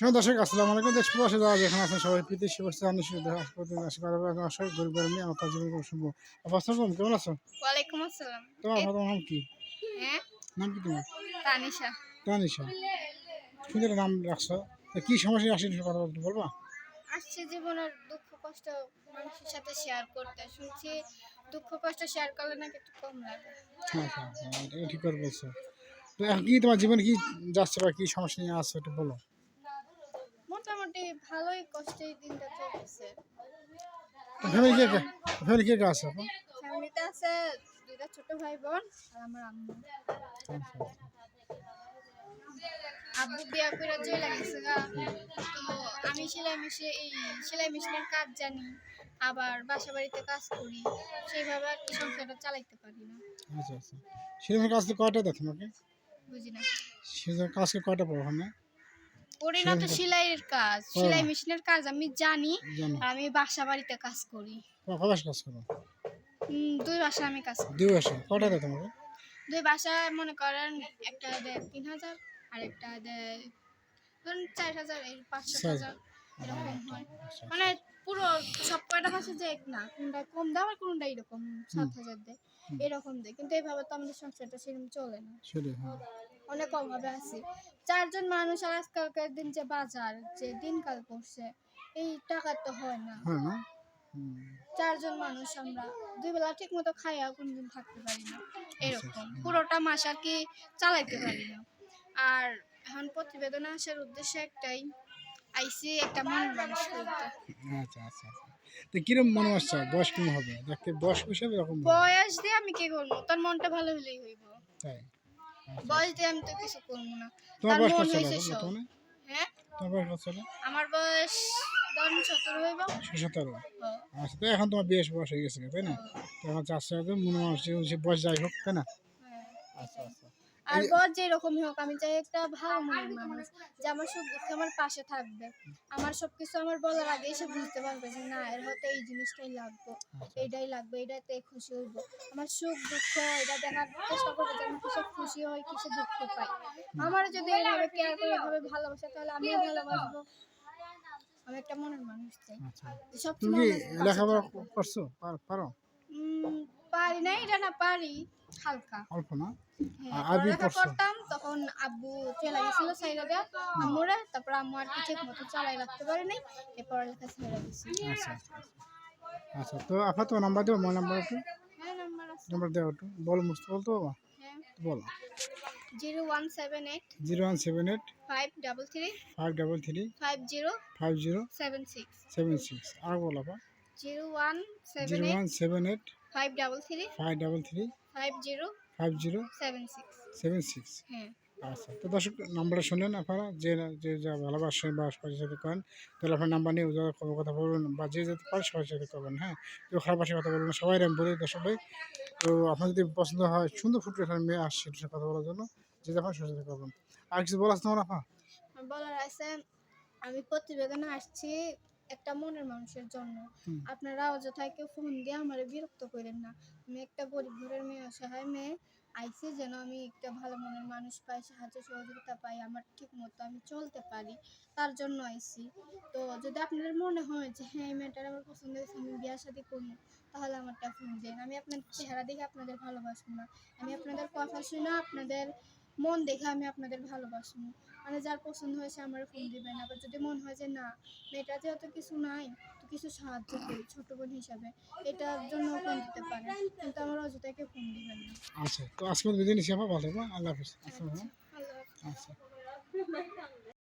সময় দর্শক আসসালামু আলাইকুম। দেশ প্রবাসে যাওয়া যেখানে আছেন সবাই প্রীতি শুভেচ্ছা জানি শুধু হাসপাতাল আসলে গরিব গরিব নিয়ে আপনার জীবন শুনব কেমন আছো? ওয়ালাইকুম আসসালাম। তোমার তোমার নাম কি? হ্যাঁ? নাম কি তোমার? তানিশা। তানিশা। সুন্দর নাম রাখছো? কি সমস্যা আসেন কথা বলতে বলবা। আসছে জীবনের দুঃখ কষ্ট মানুষের সাথে শেয়ার করতে। শুনছি দুঃখ কষ্ট শেয়ার করলে নাকি একটু কম লাগে। হ্যাঁ হ্যাঁ হ্যাঁ, ঠিক করে বলছো। তো এখন কি তোমার জীবনে কি যাচ্ছে বা কি সমস্যা নিয়ে আসছো একটু বলো। মোটামুটি ভালোই কষ্টেই দিনটা চলতেছে। ফ্যামিলি কে ফ্যামিলি কে আছে? ফ্যামিলিতে আছে দুইটা ছোট ভাই বোন আর আমার আম্মু। আব্বু বিয়া করে চলে গেছে গা। তো আমি সেলাই মেশিন এই সেলাই মেশিনের কাজ জানি আবার বাসা বাড়িতে কাজ করি সেইভাবে আর কি সংসারটা চালাইতে পারি না। আচ্ছা আচ্ছা। সেরকম কাজ তো কয়টা দেয় তোমাকে? বুঝি না। সেরকম কাজকে কয়টা পড়ো ওখানে না তো সেলাইয়ের কাজ সেলাই মেশিনের কাজ আমি জানি আমি বাসা বাড়িতে কাজ করি। কবাস কাজ করো? দুই বাসা আমি কাজ করি। দুই বছর কয়টা দেয় তোমাকে? দুই বাসায় মনে করেন একটা দেয় তিন হাজার আর একটা দেয় ধরুন চার হাজার পাঁচ চার। হাজার এরকম হয়। মানে পুরো সব কয়টা বাসা যে এক না কোনটা কম দাম আর কোনটা এরকম সাত হাজার দেয় এরকম দেয়। কিন্তু এইভাবে তো আমাদের সংসারটা সেরকম চলে না। হ্যাঁ অনেক অভাবে আছি। চারজন মানুষ আর আজকালকার দিন যে বাজার যে দিনকাল করছে এই টাকা তো হয় না। চারজন মানুষ আমরা দুই বেলা ঠিক মতো খাইয়া কোনদিন থাকতে পারি না। এরকম। পুরোটা মাস আর কি চালাইতে পারি না। আর এখন প্রতিবেদনে আসার উদ্দেশ্য একটাই আইসি একটা মনের মানুষ করতে। আচ্ছা আচ্ছা আচ্ছা। তো কিরম মনে হচ্ছে বয়স কেমন হবে? দেখতে বয়স হিসাবে এরকম বয়স দিয়ে আমি কি করব? তোর মনটা ভালো হলেই হইব। তাই? বয়স দিয়ে আমি তো কিছু করব না। তোমার বয়স কত বর্তমানে? হ্যাঁ? তোমার বয়স কত আমার বয়স ধরুন সতেরো হইব। সতেরো। আচ্ছা তো এখন তোমার বেশ বয়স হয়ে গেছে তাই না? তো এখন চারশো মনে মানুষ বয়স যাই হোক তাই না? হ্যাঁ। আচ্ছা আচ্ছা। আর বর যেরকমই হোক আমি চাই একটা ভালো মনের মানুষ যে আমার সুখ দুঃখে আমার পাশে থাকবে। আমার সব কিছু আমার বলার আগে সে বুঝতে পারবে যে না এর হয়তো এই জিনিসটাই লাগবে এইটাই লাগবে এইটাতে খুশি হইব। আমার সুখ দুঃখ এটা দেখার চেষ্টা করব যে আমি কিসে খুশি হই কিসে দুঃখ পাই। আমার যদি এইভাবে কেয়ার করে এভাবে ভালোবাসে তাহলে আমিও ভালোবাসবো। আমি একটা মনের মানুষ চাই। আচ্ছা। সব তুমি লেখাপড়া করছ? পারো পারি না এটা না পারি। হালকা। অল্প না? হ্যাঁ, পড়ছো? করতাম তখন আব্বু চলে গেছিল দেয়া আম্মুরা তারপর আম্মু আর কি ঠিক মতো চালাই রাখতে পারে নাই এই পড়ালেখা ছেড়ে দিছি আচ্ছা আচ্ছা তো আপনার তো নাম্বার দেবো মোবাইল নাম্বার একটু হ্যাঁ নাম্বার দেওয়া একটু। বলো মুস্ত বলতে বাবা। হ্যাঁ। বলো। Zero one seven eight zero one seven eight five double three five double three five zero five zero seven six. Seven six. আর বলো আপা zero one seven zero one seven eight five double three five double three five zero five zero seven six seven six হ্যাঁ। আচ্ছা তো দর্শক নাম্বারটা শুনলেন আপনারা যে যে যা ভালোবাসেন বা সবার সাথে করেন তাহলে আপনার নাম্বার নিয়ে যারা কোনো কথা বলবেন বা যে যেতে পারে সবার সাথে করবেন হ্যাঁ? কেউ খারাপ ভাষায় কথা বলবেন সবাই আমি বলি দর্শক ভাই। তো আপনার যদি পছন্দ হয় সুন্দর ফুটে এখানে মেয়ে আসছে সাথে কথা বলার জন্য যে যাবেন সবার সাথে করবেন। আর কিছু বলা আছে তোমার আপা আমার বলার আছে আমি প্রতিবেদনে আসছি একটা মনের মানুষের জন্য। আপনারা অযথায় কেউ ফোন দিয়ে আমার বিরক্ত করেন না। আমি একটা গরিব ঘরের মেয়ে অসহায় মেয়ে। আইসি যেন আমি একটা ভালো মনের মানুষ পাই সাহায্য সহযোগিতা পাই আমার ঠিক মতো আমি চলতে পারি। তার জন্য আইসি তো যদি আপনাদের মনে হয় যে হ্যাঁ এই মেয়েটার আমার পছন্দ হয়েছে আমি বিয়ে শাদি করব তাহলে আমারটা ফোন দেন। আমি আপনাদের চেহারা দেখে আপনাদের ভালোবাসবো না। আমি আপনাদের কথা শুনে আপনাদের মন দেখে আমি আপনাদের ভালোবাসবো। মানে যার পছন্দ হয়েছে আমার ফোন দিবে না। যদি মনে হয় যে না মেয়েটা অত কিছু নাই তো কিছু সাহায্য করি ছোট বোন হিসাবে। এটার জন্য ফোন দিতে পারে। কিন্তু আমার অযথাকে ফোন দিবেন না। আচ্ছা তো আজকের বিদায় হিসাবে ভালো আল্লাহ হাফিজ। আচ্ছা আল্লাহ আচ্ছা।